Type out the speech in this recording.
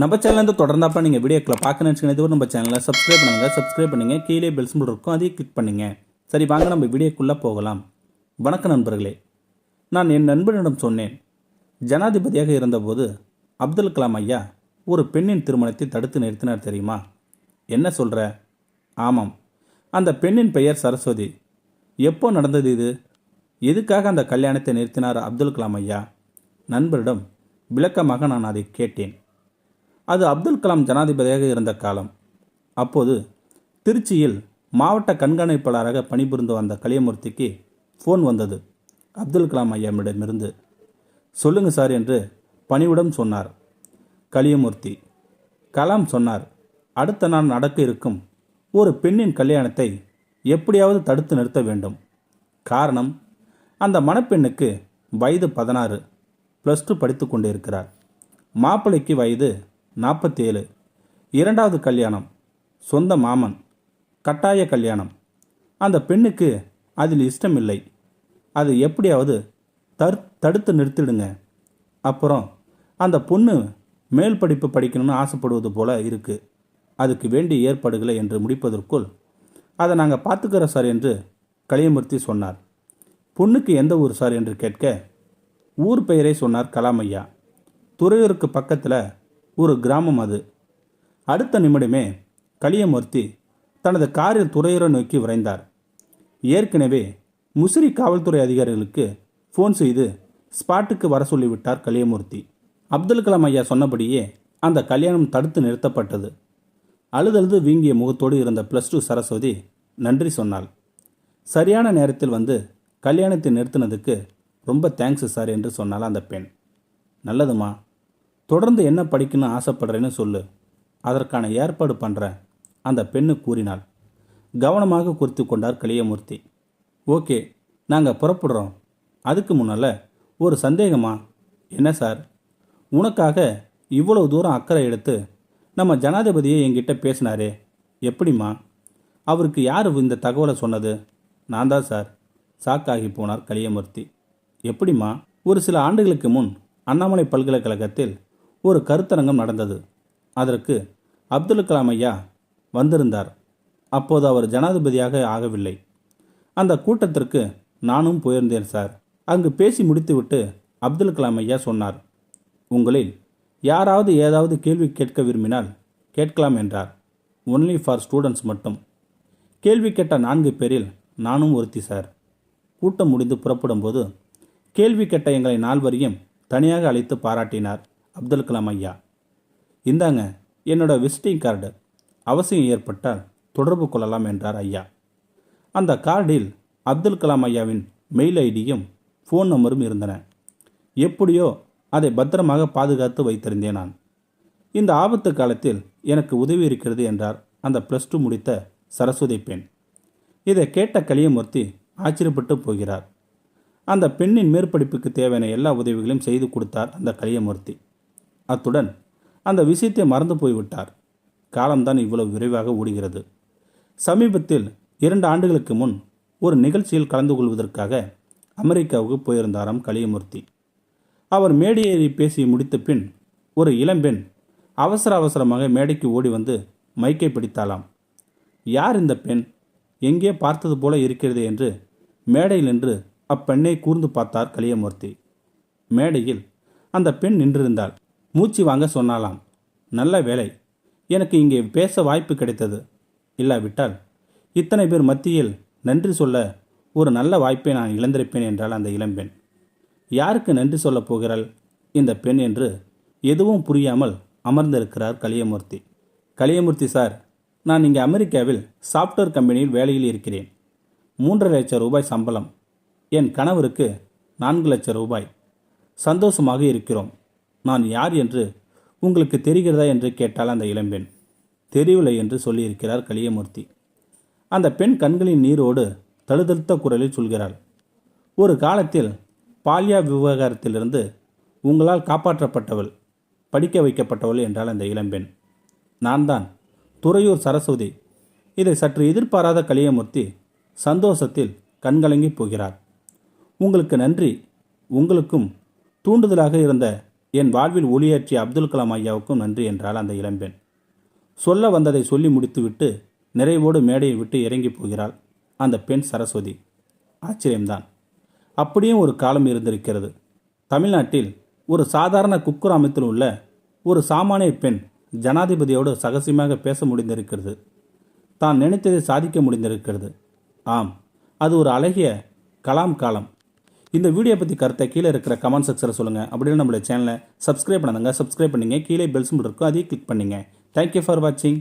நம்ம சேனலேருந்து தொடர்ந்தாப்பா நீங்கள் வீடியோக்களை பார்க்கணும்னு வச்சுக்கணும் நம்ம சேனலை சப்ஸ்கிரைப் பண்ணுங்கள் சப்ஸ்கிரைப் பண்ணுங்கள் கீழே பெல் சிம்பிள் இருக்கும். அதையும் கிளிக் பண்ணுங்க. சரி வாங்க நம்ம வீடியோக்குள்ளே போகலாம். வணக்கம் நண்பர்களே. நான் என் நண்பனிடம் சொன்னேன். ஜனாதிபதியாக இருந்தபோது அப்துல் கலாம் ஐயா ஒரு பெண்ணின் திருமணத்தை தடுத்து நிறுத்தினார் தெரியுமா? என்ன சொல்கிற ஆமாம். அந்த பெண்ணின் பெயர் சரஸ்வதி. எப்போ நடந்தது இது? எதுக்காக அந்த கல்யாணத்தை நிறுத்தினார் அப்துல் கலாம் ஐயா? நண்பரிடம் விளக்கமாக நான் அதை கேட்டேன். அது அப்துல் கலாம் ஜனாதிபதியாக இருந்த காலம். அப்போது திருச்சியில் மாவட்ட கண்காணிப்பாளராக பணிபுரிந்து வந்த கலியமூர்த்திக்கு ஃபோன் வந்தது. அப்துல் கலாம் ஐயாமிடமிருந்து சொல்லுங்க சார் என்று பணிவுடன் சொன்னார் கலியமூர்த்தி கலாம் சொன்னார் அடுத்த நாள் நடக்க இருக்கும் ஒரு பெண்ணின் கல்யாணத்தை எப்படியாவது தடுத்து நிறுத்த வேண்டும். காரணம் அந்த மணப்பெண்ணுக்கு வயது பதினாறு ப்ளஸ் டூ படித்து கொண்டிருக்கிறார். மாப்பிள்ளைக்கு வயது நாற்பத்தி ஏழு இரண்டாவது கல்யாணம் சொந்த மாமன் கட்டாய கல்யாணம். அந்த பெண்ணுக்கு அதில் இஷ்டமில்லை. அது எப்படியாவது தர் தடுத்து நிறுத்திடுங்க. அப்புறம் அந்த பொண்ணு மேல் படிப்பு படிக்கணும்னு ஆசைப்படுவது போல இருக்கு. அதுக்கு வேண்டிய ஏற்பாடுகளை என்று முடிப்பதற்குள் அதை நாங்கள் பார்த்துக்கிறோம் சார் என்று கலியமூர்த்தி சொன்னார். பொண்ணுக்கு எந்த ஊர் சார் என்று கேட்க ஊர் பெயரை சொன்னார் கலாமையா. துறையூருக்கு பக்கத்தில் ஒரு கிராமம் அது. அடுத்த நிமிடமே கலியமூர்த்தி தனது காரில் துறையூரை நோக்கி விரைந்தார். ஏற்கனவே முசிறி காவல்துறை அதிகாரிகளுக்கு ஃபோன் செய்து ஸ்பாட்டுக்கு வர சொல்லிவிட்டார் கலியமூர்த்தி அப்துல் கலாம் ஐயா சொன்னபடியே அந்த கல்யாணம் தடுத்து நிறுத்தப்பட்டது. அழுதழுது வீங்கிய முகத்தோடு இருந்த ப்ளஸ் டூ சரஸ்வதி நன்றி சொன்னாள். சரியான நேரத்தில் வந்து கல்யாணத்தை நிறுத்தினதுக்கு ரொம்ப தேங்க்ஸ் சார் என்று சொன்னால் அந்த பெண். நல்லதுமா? தொடர்ந்து என்ன படிக்கணும்னு ஆசைப்படுறேன்னு சொல்லு. அதற்கான ஏற்பாடு பண்ணுறேன் அந்த பெண்ணு கூறினாள். கவனமாக குறித்து கொண்டார் கலியமூர்த்தி. ஓகே நாங்கள் புறப்படுறோம். அதுக்கு முன்னால் ஒரு சந்தேகமா? என்ன சார்? உனக்காக இவ்வளவு தூரம் அக்கறை எடுத்து நம்ம ஜனாதிபதியை என்கிட்ட பேசினாரே எப்படிம்மா? அவருக்கு யார் இந்த தகவலை சொன்னது? நான் தான் சார். சாக்காகி போனார் கலியமூர்த்தி. எப்படிம்மா? ஒரு சில ஆண்டுகளுக்கு முன் அண்ணாமலை பல்கலைக்கழகத்தில் ஒரு கருத்தரங்கம் நடந்தது. அதற்கு அப்துல் கலாம் ஐயா வந்திருந்தார். அப்போது அவர் ஜனாதிபதியாக ஆகவில்லை. அந்த கூட்டத்திற்கு நானும் போயிருந்தேன் சார். அங்கு பேசி முடித்துவிட்டு அப்துல் கலாம் ஐயா சொன்னார் உங்களில் யாராவது ஏதாவது கேள்வி கேட்க விரும்பினால் கேட்கலாம் என்றார். ஒன்லி ஃபார் ஸ்டூடெண்ட்ஸ் மட்டும். கேள்வி கேட்ட நான்கு பேரில் நானும் ஒருத்தி சார். கூட்டம் முடிந்து புறப்படும்போது கேள்வி கேட்ட எங்களை நால்வரையும் தனியாக அழைத்து பாராட்டினார். அப்துல் கலாம் ஐயா. இந்தாங்க என்னோட விசிட்டிங் கார்டு. அவசியம் ஏற்பட்டால் தொடர்பு கொள்ளலாம் என்றார் ஐயா. அந்த கார்டில் அப்துல் கலாம் ஐயாவின் மெயில் ஐடியும் ஃபோன் நம்பரும் இருந்தன. எப்படியோ அதை பத்திரமாக பாதுகாத்து வைத்திருந்தேன் நான். இந்த ஆபத்து காலத்தில் எனக்கு உதவி இருக்கிறது என்றார் அந்த ப்ளஸ் டூ முடித்த சரஸ்வதி பெண். இதை கேட்ட கலியமூர்த்தி ஆச்சரியப்பட்டு போகிறார். அந்த பெண்ணின் மேற்படிப்புக்கு தேவையான எல்லா உதவிகளையும் செய்து கொடுத்தார் அந்த கலியமூர்த்தி. அத்துடன் அந்த விஷயத்தை மறந்து போய்விட்டார். காலம்தான் இவ்வளவு விரைவாக ஓடுகிறது. சமீபத்தில் இரண்டு ஆண்டுகளுக்கு முன் ஒரு நிகழ்ச்சியில் கலந்து கொள்வதற்காக அமெரிக்காவுக்கு போயிருந்தாராம் கலியமூர்த்தி. அவர் மேடையேறி பேசி முடித்த பின் ஒரு இளம்பெண் அவசர அவசரமாக மேடைக்கு ஓடி வந்து மைக்கை பிடித்தாளாம். யார் இந்த பெண்? எங்கே பார்த்தது போல இருக்கிறது? என்று மேடையில் நின்று அப்பெண்ணை கூர்ந்து பார்த்தார் கலியமூர்த்தி. மேடையில் அந்த பெண் நின்றிருந்தாள். மூச்சு வாங்க சொன்னாலாம். நல்ல வேலை எனக்கு இங்கே பேச வாய்ப்பு கிடைத்தது. இல்லாவிட்டால் இத்தனை பேர் மத்தியில் நன்றி சொல்ல ஒரு நல்ல வாய்ப்பை நான் இழந்திருப்பேன் என்றால் அந்த இளம்பெண் யாருக்கு நன்றி சொல்லப் போகிறாள் இந்த பெண் என்று எதுவும் புரியாமல் அமர்ந்திருக்கிறார் கலியமூர்த்தி. கலியமூர்த்தி சார் நான் இங்கே அமெரிக்காவில் சாஃப்ட்வேர் கம்பெனியில் வேலையில் இருக்கிறேன். மூன்றரை லட்சம் ரூபாய் சம்பளம். என் கணவருக்கு நான்கு லட்சம் ரூபாய். சந்தோஷமாக இருக்கிறோம். நான் யார் என்று உங்களுக்கு தெரிகிறதா என்று கேட்டால் அந்த இளம்பெண். தெரியவில்லை என்று சொல்லியிருக்கிறார் கலியமூர்த்தி. அந்த பெண் கண்களின் நீரோடு தழுதழுத்த குரலில் சொல்கிறாள் ஒரு காலத்தில் பால்யா விவகாரத்திலிருந்து உங்களால் காப்பாற்றப்பட்டவள் படிக்க வைக்கப்பட்டவள் என்றால் அந்த இளம்பெண். நான் தான் துறையூர் சரஸ்வதி. இதை சற்று எதிர்பாராத கலியமூர்த்தி சந்தோஷத்தில் கண்கலங்கி போகிறார். உங்களுக்கு நன்றி. உங்களுக்கும் தூண்டுதலாக இருந்த என் வாழ்வில் ஒளியேற்றிய அப்துல் கலாம் ஐயாவுக்கும் நன்றி என்றாள் அந்த இளம்பெண். சொல்ல வந்ததை சொல்லி முடித்துவிட்டு நிறைவோடு மேடையை விட்டு இறங்கி போகிறாள் அந்த பெண் சரஸ்வதி. ஆச்சரியம்தான். அப்படியும் ஒரு காலம் இருந்திருக்கிறது. தமிழ்நாட்டில் ஒரு சாதாரண குக்கிராமத்தில் உள்ள ஒரு சாமானிய பெண் ஜனாதிபதியோடு சகசியமாக பேச முடிந்திருக்கிறது. தான் நினைத்ததை சாதிக்க முடிந்திருக்கிறது. ஆம் அது ஒரு அழகிய கலாம் காலம். இந்த வீடியோ பற்றி கருத்தை கீழே இருக்கிற கமெண்ட் செக்ஷனில் சொல்லுங்கள் அப்படின்னு நம்மளுடைய சேனலை சப்ஸ்கிரைப் பண்ணுங்க சப்ஸ்கிரைப் பண்ணிங்க. கீழே பெல் சிம்பிள் இருக்கும். அதையும் கிளிக் பண்ணுங்கள் தேங்க்யூ ஃபார் வாட்சிங்